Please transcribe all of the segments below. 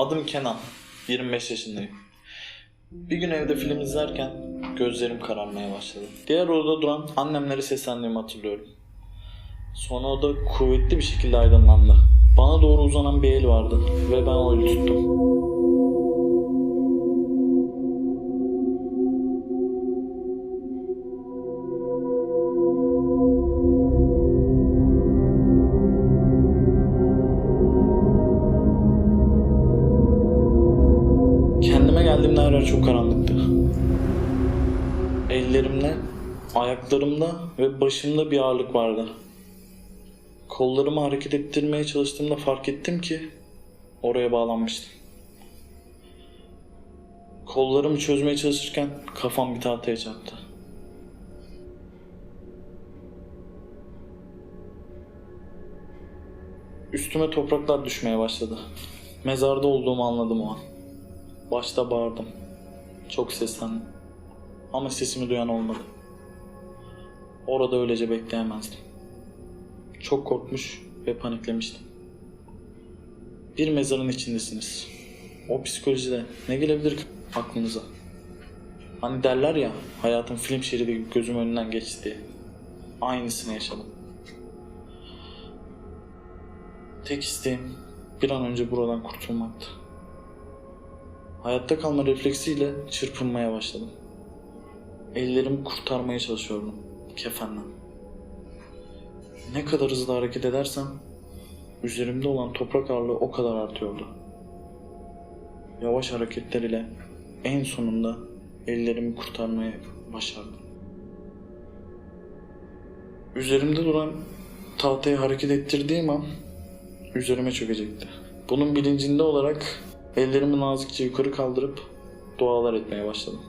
Adım Kenan. 25 yaşındayım. Bir gün evde film izlerken gözlerim kararmaya başladı. Diğer odada duran annemlere seslendiğimi hatırlıyorum. Sonra oda kuvvetli bir şekilde aydınlandı. Bana doğru uzanan bir el vardı ve ben o eli tuttum. Ayaklarımda ve başımda bir ağırlık vardı. Kollarımı hareket ettirmeye çalıştığımda fark ettim ki oraya bağlanmıştım. Kollarımı çözmeye çalışırken kafam bir tahtaya çarptı. Üstüme topraklar düşmeye başladı. Mezarda olduğumu anladım o an. Başta bağırdım. Çok seslendim. Ama sesimi duyan olmadı. Orada öylece bekleyemezdim. Çok korkmuş ve paniklemiştim. Bir mezarın içindesiniz. O psikolojide ne gelebilir aklınıza? Hani derler ya hayatın film şeridi gözüm önünden geçti. Aynısını yaşadım. Tek isteğim bir an önce buradan kurtulmaktı. Hayatta kalma refleksiyle çırpınmaya başladım. Ellerimi kurtarmaya çalışıyordum kefenden. Ne kadar hızlı hareket edersem üzerimde olan toprak ağırlığı o kadar artıyordu. Yavaş hareketler ile en sonunda ellerimi kurtarmaya başardım. Üzerimde duran tahtayı hareket ettirdiğim an üzerime çökecekti. Bunun bilincinde olarak ellerimi nazikçe yukarı kaldırıp dualar etmeye başladım.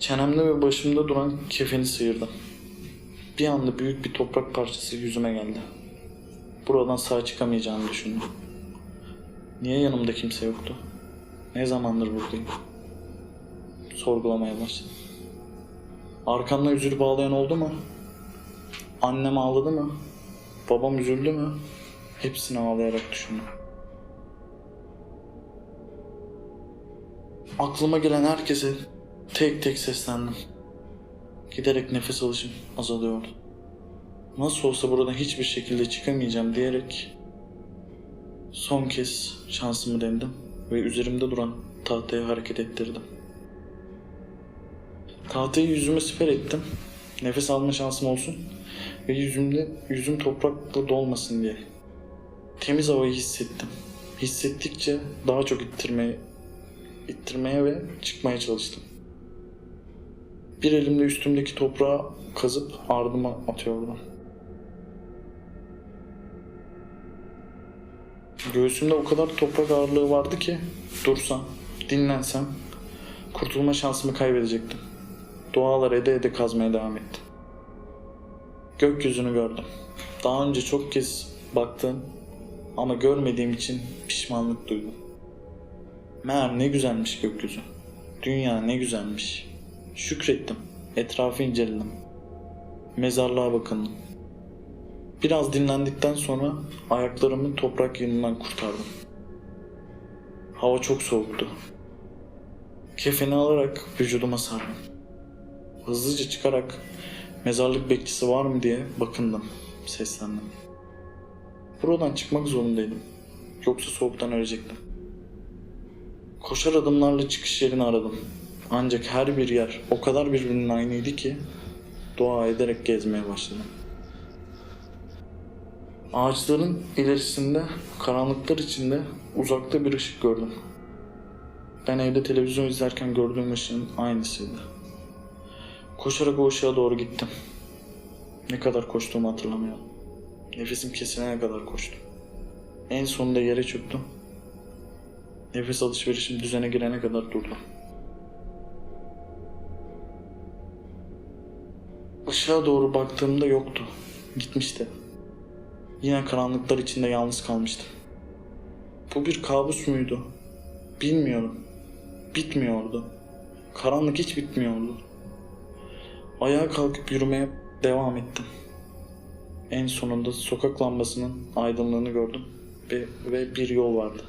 Çenemde ve başımda duran kefeni sıyırdım. Bir anda büyük bir toprak parçası yüzüme geldi. Buradan sağ çıkamayacağımı düşündüm. Niye yanımda kimse yoktu? Ne zamandır buradayım? Sorgulamaya başladım. Arkamda üzülüp ağlayan oldu mu? Annem ağladı mı? Babam üzüldü mü? Hepsini ağlayarak düşündüm. Aklıma gelen herkese tek tek seslendim. Giderek nefes alışım azalıyordu. Nasıl olsa buradan hiçbir şekilde çıkamayacağım diyerek son kez şansımı denedim ve üzerimde duran tahtayı hareket ettirdim. Tahtayı yüzüme siper ettim. Nefes alma şansım olsun ve yüzümde yüzüm toprakla dolmasın diye. Temiz havayı hissettim. Hissettikçe daha çok ittirmeye, ittirmeye ve çıkmaya çalıştım. Bir elimde üstümdeki toprağı kazıp ardıma atıyordum. Göğsümde o kadar toprak ağırlığı vardı ki dursam, dinlensem kurtulma şansımı kaybedecektim. Dualar ede ede kazmaya devam ettim. Gökyüzünü gördüm. Daha önce çok kez baktığım ama görmediğim için pişmanlık duydum. Meğer ne güzelmiş gökyüzü. Dünya ne güzelmiş. Şükrettim. Etrafı inceledim. Mezarlığa bakındım. Biraz dinlendikten sonra ayaklarımı toprak yığınından kurtardım. Hava çok soğuktu. Kefeni alarak vücuduma sardım. Hızlıca çıkarak mezarlık bekçisi var mı diye bakındım. Seslendim. Buradan çıkmak zorundaydım. Yoksa soğuktan ölecektim. Koşar adımlarla çıkış yerini aradım. Ancak her bir yer o kadar birbirinin aynıydı ki dua ederek gezmeye başladım. Ağaçların ilerisinde, karanlıklar içinde uzakta bir ışık gördüm. Ben evde televizyon izlerken gördüğüm ışığın aynısıydı. Koşarak o ışığa doğru gittim. Ne kadar koştuğumu hatırlamıyorum. Nefesim kesilene kadar koştum. En sonunda yere çöktüm. Nefes alışverişim düzene girene kadar durdum. Işığa doğru baktığımda yoktu. Gitmişti. Yine karanlıklar içinde yalnız kalmıştım. Bu bir kabus muydu? Bilmiyorum. Bitmiyordu. Karanlık hiç bitmiyordu. Ayağa kalkıp yürümeye devam ettim. En sonunda sokak lambasının aydınlığını gördüm ve, ve bir yol vardı.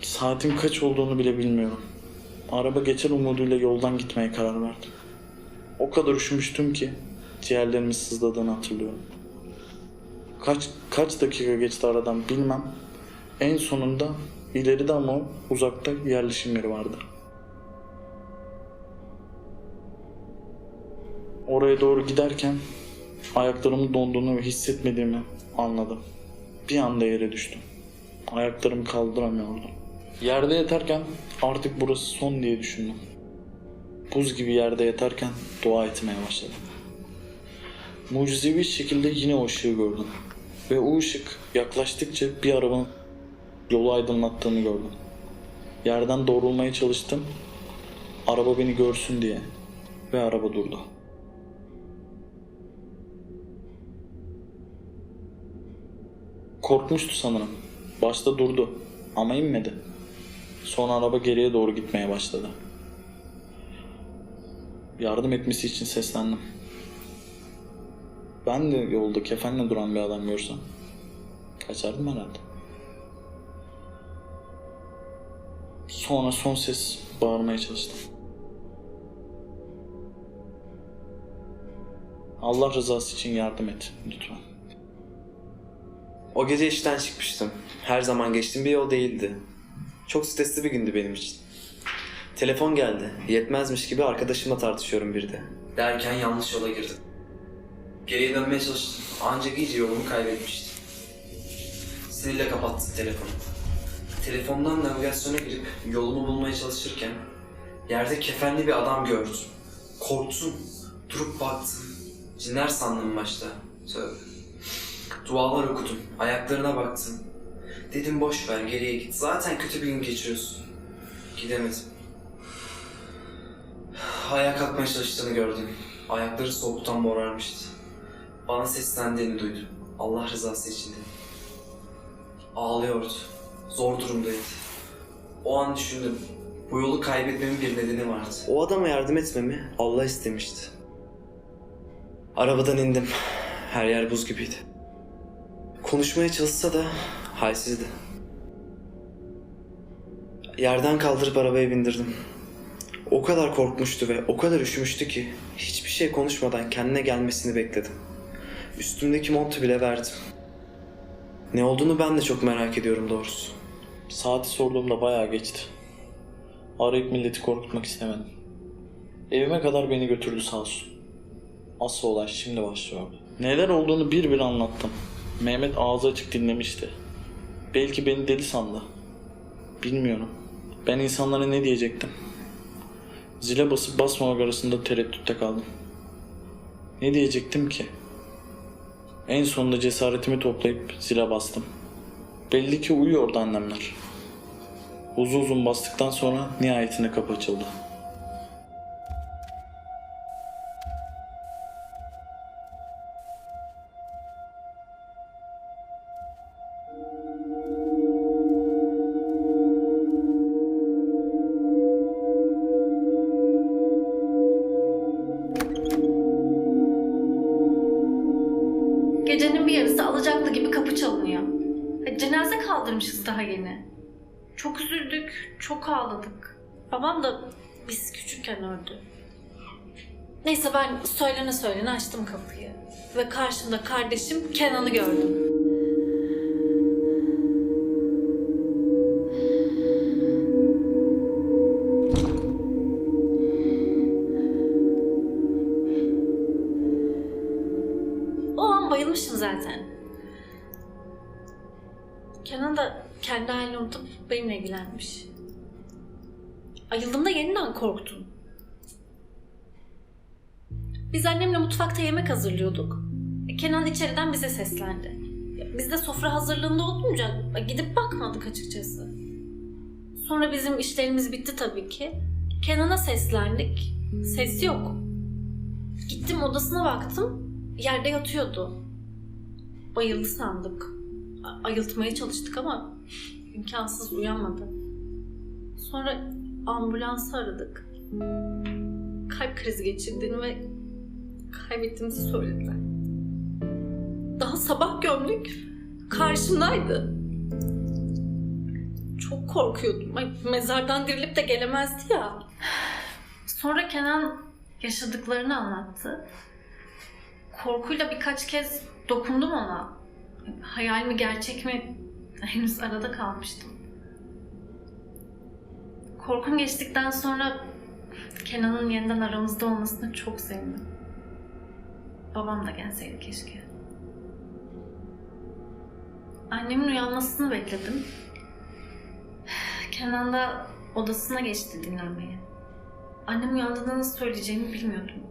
Saatin kaç olduğunu bile bilmiyorum. Araba geçer umuduyla yoldan gitmeye karar verdim. O kadar üşümüştüm ki ciğerlerimin sızladığını hatırlıyorum. Kaç kaç dakika geçti aradan bilmem. En sonunda ileride ama uzakta yerleşim yeri vardı. Oraya doğru giderken ayaklarımın donduğunu hissetmediğimi anladım. Bir anda yere düştüm. Ayaklarımı kaldıramıyordum. Yerde yatarken artık burası son diye düşündüm. Buz gibi yerde yatarken dua etmeye başladım. Mucizevi şekilde yine o ışığı gördüm. Ve o ışık yaklaştıkça bir arabanın yolu aydınlattığını gördüm. Yerden doğrulmaya çalıştım. Araba beni görsün diye. Ve araba durdu. Korkmuştu sanırım. Başta durdu ama inmedi. Sonra araba geriye doğru gitmeye başladı. Yardım etmesi için seslendim. Ben de yolda kefenle duran bir adam görsem kaçardım herhalde. Sonra son ses bağırmaya çalıştım. Allah rızası için yardım et lütfen. O gece işten çıkmıştım. Her zaman geçtiğim bir yol değildi. Çok stresli bir gündü benim için. Telefon geldi. Yetmezmiş gibi arkadaşımla tartışıyorum bir de. Derken yanlış yola girdim. Geriye dönmeye çalıştım. Ancak iyice yolumu kaybetmiştim. Sinirle kapattım telefonu. Telefondan navigasyona girip yolumu bulmaya çalışırken yerde kefenli bir adam gördüm. Korktum. Durup baktım. Cinler sandım başta. Tövbe. Dualar okudum. Ayaklarına baktım. Dedim boş ver geriye git. Zaten kötü bir gün geçiriyorsun. Gidemedim. Ayağa kalkmaya çalıştığını gördüm. Ayakları soğuktan morarmıştı. Bana seslendiğini duydum. Allah rızası için. Ağlıyordu. Zor durumdaydı. O an düşündüm. Bu yolu kaybetmemin bir nedeni vardı. O adama yardım etmemi Allah istemişti. Arabadan indim. Her yer buz gibiydi. Konuşmaya çalışsa da halsizdi. Yerden kaldırıp arabaya bindirdim. O kadar korkmuştu ve o kadar üşümüştü ki hiçbir şey konuşmadan kendine gelmesini bekledim. Üstümdeki montu bile verdim. Ne olduğunu ben de çok merak ediyorum doğrusu. Saati sorduğumda bayağı geçti. Arayıp milleti korkutmak istemedim. Evime kadar beni götürdü sağ olsun. Asıl olay şimdi başlıyordu. Neler olduğunu bir bir anlattım. Mehmet ağzı açık dinlemişti. Belki beni deli sandı. Bilmiyorum. Ben insanlara ne diyecektim? Zile basıp basmamak arasında tereddütte kaldım. Ne diyecektim ki? En sonunda cesaretimi toplayıp zile bastım. Belli ki uyuyordu annemler. Uzun uzun bastıktan sonra nihayetinde kapı açıldı. Çalınıyor. E, Cenaze kaldırmışız daha yeni. Çok üzüldük, çok ağladık. Babam da biz küçükken öldü. Neyse ben söylene söylene açtım kapıyı. Ve karşımda kardeşim Kenan'ı gördüm. O an bayılmışım zaten. Kenan da kendi halini unutup benimle ilgilenmiş. Ayıldığımda yeniden korktum. Biz annemle mutfakta yemek hazırlıyorduk. E, Kenan içeriden bize seslendi. Biz de sofra hazırlığında olunca e, gidip bakmadık açıkçası. Sonra bizim işlerimiz bitti tabii ki. Kenan'a seslendik. Ses yok. Gittim odasına baktım. Yerde yatıyordu. Bayıldı sandık. Ayıltmaya çalıştık ama imkansız uyanmadı. Sonra ambulansı aradık. Kalp krizi geçirdiğini ve kaybettiğimizi söylediler. Daha sabah gömdük. Karşımdaydı. çok korkuyordum. Ay, mezardan dirilip de gelemezdi ya. Sonra Kenan yaşadıklarını anlattı. Korkuyla birkaç kez dokundum ona. Hayal mi gerçek mi henüz arada kalmıştım. Korkum geçtikten sonra Kenan'ın yeniden aramızda olmasına çok sevindim. Babam da gelseydi keşke. Annemin uyanmasını bekledim. Kenan da odasına geçti dinlenmeye. Annem uyandığında nasıl söyleyeceğimi bilmiyordum.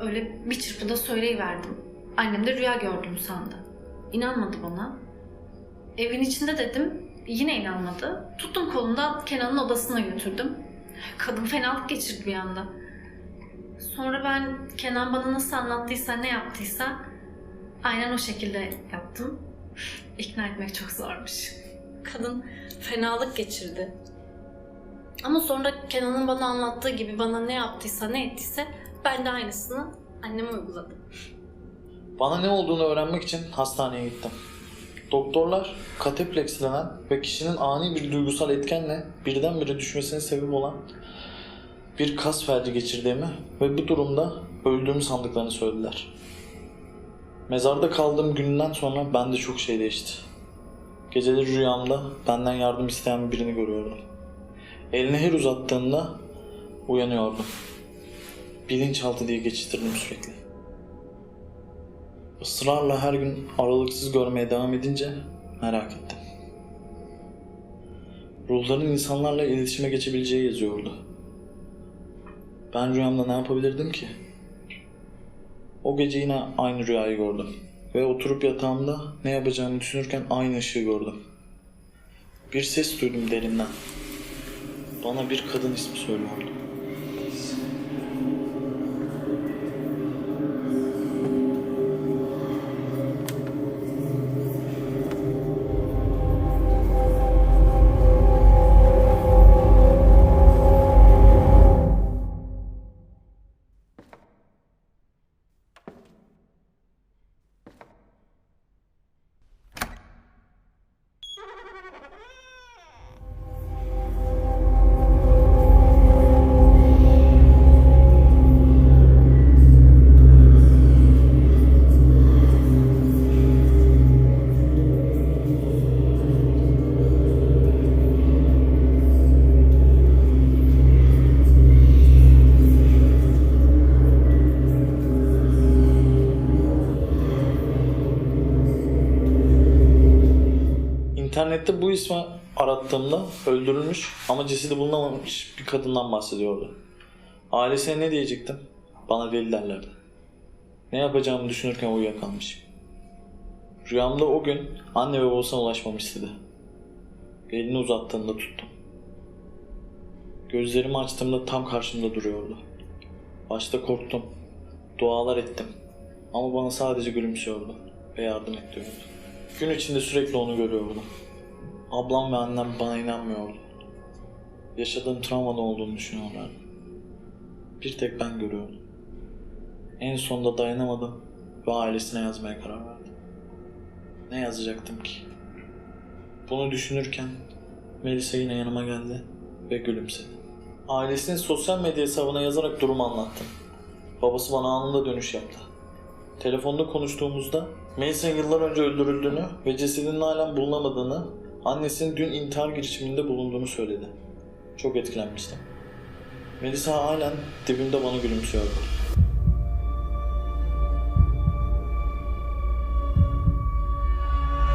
Öyle bir çırpıda söyleyiverdim. Annem de rüya gördüm sandı. İnanmadı bana. Evin içinde dedim, yine inanmadı. Tuttum kolundan Kenan'ın odasına götürdüm. Kadın fenalık geçirdi bir anda. Sonra ben Kenan bana nasıl anlattıysa, ne yaptıysa aynen o şekilde yaptım. İkna etmek çok zormuş. Kadın fenalık geçirdi. Ama sonra Kenan'ın bana anlattığı gibi bana ne yaptıysa, ne ettiyse ben de aynısını anneme uyguladım. Bana ne olduğunu öğrenmek için hastaneye gittim. Doktorlar kateplex denen ve kişinin ani bir duygusal etkenle birdenbire düşmesine sebep olan bir kas felci geçirdiğimi ve bu durumda öldüğümü sandıklarını söylediler. Mezarda kaldığım günden sonra bende çok şey değişti. Geceleri rüyamda benden yardım isteyen birini görüyordum. Elini her uzattığında uyanıyordum. Bilinçaltı diye geçiştirdim sürekli. Israrla her gün aralıksız görmeye devam edince merak ettim. Ruhların insanlarla iletişime geçebileceği yazıyordu. Ben rüyamda ne yapabilirdim ki? O gece yine aynı rüyayı gördüm. Ve oturup yatağımda ne yapacağımı düşünürken aynı ışığı gördüm. Bir ses duydum derinden. Bana bir kadın ismi söylüyordu. Arattığımda öldürülmüş ama cesedi bulunamamış bir kadından bahsediyordu. Ailesine ne diyecektim? Bana deli derlerdi. Ne yapacağımı düşünürken uyuyakalmışım. Rüyamda o gün anne ve babasına ulaşmamı istedi. Elini uzattığında tuttum. Gözlerimi açtığımda tam karşımda duruyordu. Başta korktum. Dualar ettim. Ama bana sadece gülümsüyordu ve yardım et diyordu. Gün içinde sürekli onu görüyordum. Ablam ve annem bana inanmıyordu. Yaşadığım travmadan olduğunu düşünüyorlardı. Bir tek ben görüyordum. En sonunda dayanamadım ve ailesine yazmaya karar verdim. Ne yazacaktım ki? Bunu düşünürken Melisa yine yanıma geldi ve gülümsedi. Ailesinin sosyal medya hesabına yazarak durumu anlattım. Babası bana anında dönüş yaptı. Telefonda konuştuğumuzda Melisa'nın yıllar önce öldürüldüğünü ve cesedinin halen bulunamadığını, annesinin dün intihar girişiminde bulunduğunu söyledi. Çok etkilenmiştim. Melisa halen dibimde bana gülümsüyordu.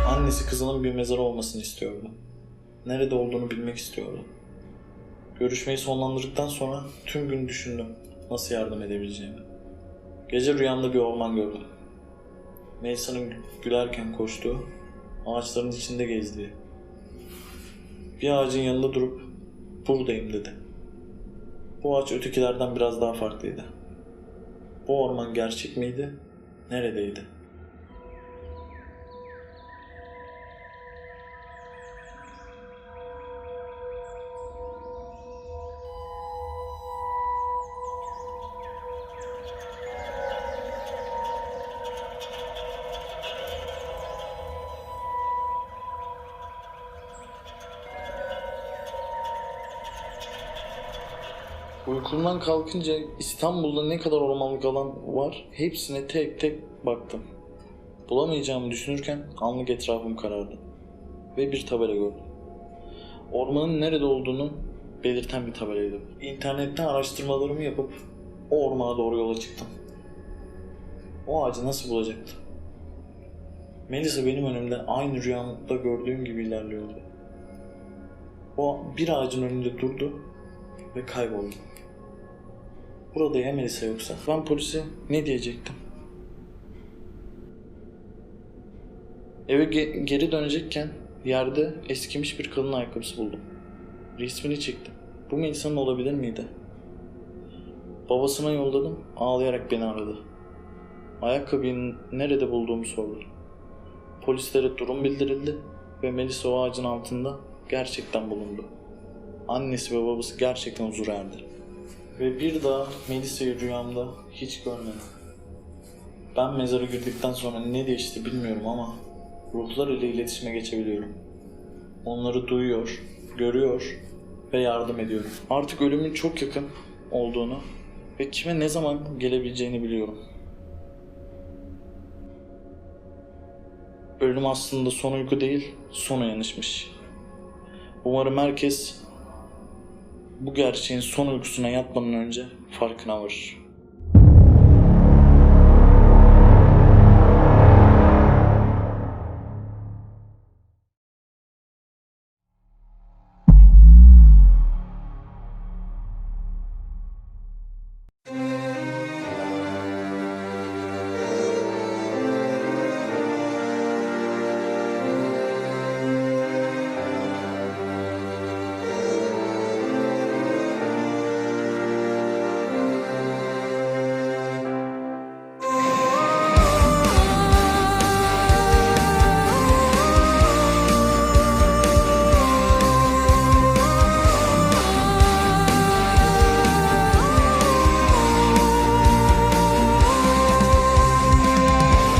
Annesi kızının bir mezarı olmasını istiyordu. Nerede olduğunu bilmek istiyordu. Görüşmeyi sonlandırdıktan sonra tüm gün düşündüm nasıl yardım edebileceğimi. Gece rüyamda bir orman gördüm. Melisa'nın gülerken koştuğu, ağaçların içinde gezdiği. Bir ağacın yanında durup buradayım dedi. Bu ağaç ötekilerden biraz daha farklıydı. Bu orman gerçek miydi? Neredeydi? Uykumdan kalkınca İstanbul'da ne kadar ormanlık alan var hepsine tek tek baktım. Bulamayacağımı düşünürken anlık etrafım karardı. Ve bir tabela gördüm. Ormanın nerede olduğunu belirten bir tabelaydı. İnternetten araştırmalarımı yapıp o ormana doğru yola çıktım. O ağacı nasıl bulacaktım? Melisa benim önümde aynı rüyamda gördüğüm gibi ilerliyordu. O bir ağacın önünde durdu ve kayboldu. Burada ya Melisa yoksa ben polise ne diyecektim? Eve ge- geri dönecekken yerde eskimiş bir kadın ayakkabısı buldum. Resmini çektim. Bu Melisa'nın olabilir miydi? Babasına yolladım, ağlayarak beni aradı. Ayakkabıyı nerede bulduğumu sordu. Polislere durum bildirildi ve Melisa o ağacın altında gerçekten bulundu. Annesi ve babası gerçekten huzur erdi. Ve bir daha Melisa'yı rüyamda hiç görmedim. Ben mezara girdikten sonra ne değişti bilmiyorum ama ruhlar ile iletişime geçebiliyorum. Onları duyuyor, görüyor ve yardım ediyorum. Artık ölümün çok yakın olduğunu ve kime ne zaman gelebileceğini biliyorum. Ölüm aslında son uyku değil, son uyanışmış. Umarım herkes bu gerçeğin son uykusuna yatmadan önce farkına varır.